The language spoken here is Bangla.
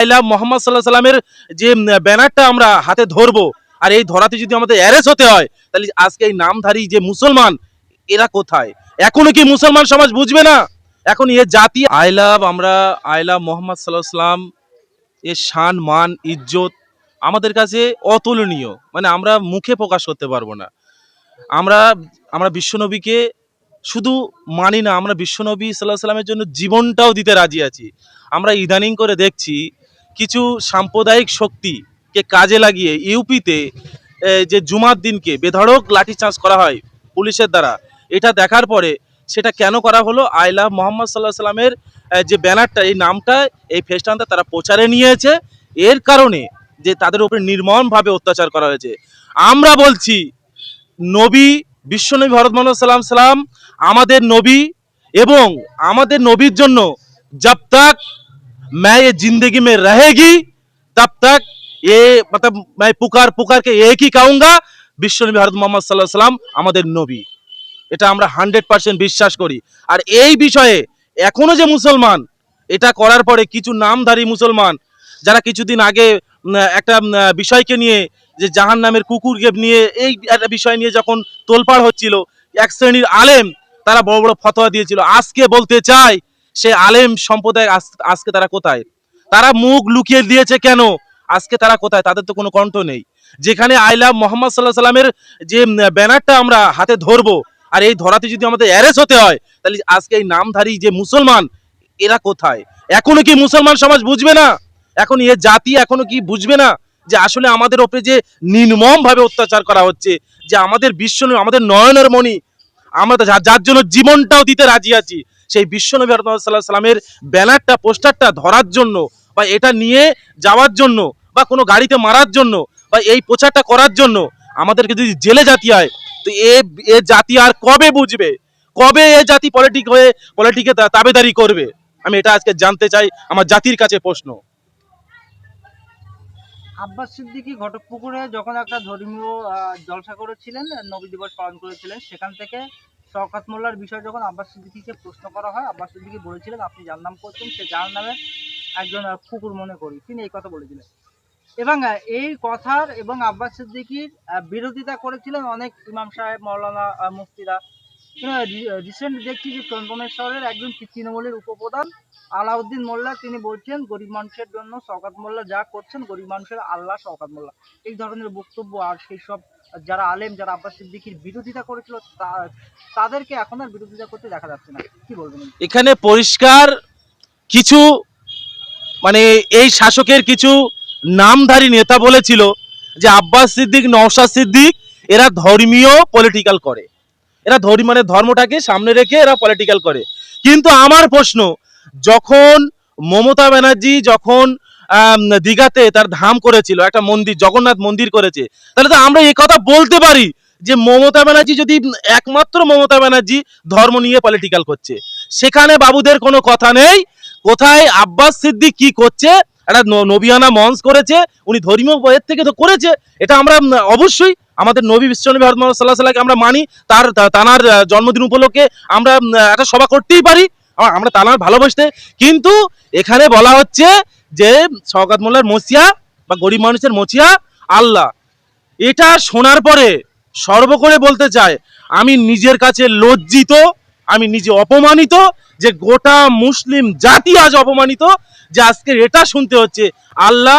আইলা মোহাম্মদ সাল্লাহ সাল্লামের যে ব্যানারটা আমরা হাতে ধরবো, আর এই ধরাতে যদি আমাদের অ্যারেস্ট হতে হয়, তাহলে আজকে এই নামধারী যে মুসলমান, এরা কোথায়? এখনও কি মুসলমান সমাজ বুঝবে না? এখন এ জাতি আই লাভ আমরা আই লাভ মোহাম্মদ সাল্লাহ সাল্লাম এর শান, মান, ইজ্জত আমাদের কাছে অতুলনীয় মানে আমরা মুখে প্রকাশ করতে পারব না। আমরা আমরা বিশ্বনবীকে শুধু মানি না, আমরা বিশ্বনবী সাল্লাহ সাল্লামের জন্য জীবনটাও দিতে রাজি আছি। আমরা ইদানিং করে দেখছি কিছু সাম্প্রদায়িক শক্তিকে কাজে লাগিয়ে ইউপিতে যে জুমার দিনকে বেধড়ক লাঠিচার্জ করা হয় পুলিশের দ্বারা, এটা দেখার পরে সেটা কেন করা হলো? আইলা মোহাম্মদ সাল্লাহ সাল্লামের যে ব্যানারটা, এই নামটা, এই ফেস্টানটা তারা প্রচারে নিয়েছে। এর কারণে যে তাদের উপরে নির্মমভাবে অত্যাচার করা হয়েছে। আমরা বলছি, নবী বিশ্বনবী ভরত মোহাম্মদ সাল্লাম সাল্লাম আমাদের নবী এবং আমাদের নবীর জন্য জব मैं ये जिंदगी में रहेगी तब तक ये मतलब मैं पुकार पुकार के एक ही कहूंगा বিশ্বনবী হরত মোহাম্মদ সাল্লাহ সাল্লাম আমাদের নবী এটা আমরা হান্ড্রেড পার্সেন্ট বিশ্বাস করি আর এই বিষয়ে এখনো যে মুসলমান এটা করার পরে কিছু নামধারী মুসলমান যারা কিছুদিন আগে উম, একটা উম, বিষয়কে নিয়ে যে জাহান নামের কুকুরকে নিয়ে এই একটা বিষয় নিয়ে যখন তোলপাড় হচ্ছিল এক শ্রেণীর আলেম তারা বড় বড় ফতোয়া দিয়েছিল আজকে বলতে চাই সে আলেম সম্প্রদায় আজ- আজকে তারা কোথায়? তারা মুখ লুকিয়ে দিয়েছে কেন? আজকে তারা কোথায়? তাদের তো কোনো কণ্ঠ নেই। যেখানে আইলা মোহাম্মদ সাল্লাহ সাল্লামের যে ব্যানারটা আমরা হাতে ধরবো, আর এই ধরাতে যদি আমাদের অ্যারেস্ট হতে হয়, তাহলে আজকে এই নামধারী যে মুসলমান, এরা কোথায়? এখনও কি মুসলমান সমাজ বুঝবে না? এখন এ জাতি এখনও কি বুঝবে না যে আসলে আমাদের ওপরে যে নির্মম ভাবে অত্যাচার করা হচ্ছে, যে আমাদের বিশ্ব আমাদের নয়নের মণি, আমরা যার জন্য জীবনটাও দিতে রাজি আছি সেই বিশ্বনবী সাল্লাহ সাল্লামের ব্যানারটা, পোস্টারটা ধরার জন্য বা এটা নিয়ে যাওয়ার জন্য বা কোনো গাড়িতে মারার জন্য বা এই প্রচারটা করার জন্য আমাদেরকে যদি জেলে জাতি হয় তো এ এ জাতি আর কবে বুঝবে? কবে এ জাতি পলিটিক হয়ে পলিটিকে তাবেদারি করবে? আমি এটা আজকে জানতে চাই, আমার জাতির কাছে প্রশ্ন। আব্বাস সিদ্দিকী ঘটকপুকুরে যখন একটা ধর্মীয় জলসা করেছিলেন নবী দিবস পালন করেছিলেন, সেখান থেকে শওকাত মোল্লার বিষয়ে যখন আব্বাস সিদ্দিকীকে প্রশ্ন করা হয়, আব্বাস সিদ্দিকী বলেছিলেন, আপনি যার নাম করছেন, সে যার নামে একজন কুকুর মনে করি। তিনি এই কথা বলেছিলেন। এবং এই কথার এবং আব্বাস সিদ্দিকীর বিরোধিতা করেছিলেন অনেক ইমাম সাহেব, মৌলানা মুফতিরা রিসেন্ট দেখছি যে চন্দনেশ্বরের একজন তৃণমূলের উপপ্রধান, আলাউদ্দিন মোল্লা, তিনি বলছেন, গরিব মানুষের জন্য শওকাত মোল্লা যা করছেন, গরিব মানুষের আল্লাহ শওকাত মোল্লা। এই ধরনের বক্তব্য আর সেই সব যারা আলেম, যারা আব্বাস সিদ্দিকির বিরোধিতা করেছিল তাদেরকে এখন আর বিরোধিতা করতে দেখা যাচ্ছে না। কি বলবেন? এখানে পরিষ্কার কিছু মানে এই শাসকের কিছু নামধারী নেতা বলেছিল যে, আব্বাস সিদ্দিক, নওশাদ সিদ্দিক, এরা ধর্মীয় পলিটিক্যাল করে। এরা ধর্ম মানে ধর্মটাকে সামনে রেখে এরা পলিটিক্যাল করে। কিন্তু আমার প্রশ্ন, যখন মমতা ব্যানার্জি যখন দীঘাতে তার ধাম করেছিল, একটা মন্দির, জগন্নাথ মন্দির করেছে, তাহলে তো আমরা কথা বলতে পারি যে মমতা ব্যানার্জি যদি একমাত্র মমতা ব্যানার্জি ধর্ম নিয়ে পলিটিক্যাল করছে। সেখানে বাবুদের কোনো কথা নেই। কোথায় আব্বাস সিদ্দিক কি করছে? একটা নবিয়ানা মঞ্চ করেছে, উনি ধর্মীয় থেকে তো করেছে, এটা আমরা অবশ্যই আমাদের নবী বিশ্বনবী হরত মোহাম্মদ সাল্লাহ সাল্লাহকে আমরা মানি, তার তানার জন্মদিন উপলক্ষে আমরা একটা সভা করতেই পারি আমরা তানার ভালোবাসতে, কিন্তু এখানে বলা হচ্ছে যে শওকাত মোল্লার মসিয়া বা গরিব মানুষের মসিয়া আল্লাহ। এটা শোনার পরে সর্ব করে বলতে চাই আমি নিজের কাছে লজ্জিত আমি নিজে অপমানিত যে গোটা মুসলিম জাতি আজ অপমানিত যে আজকে এটা শুনতে হচ্ছে, আল্লাহ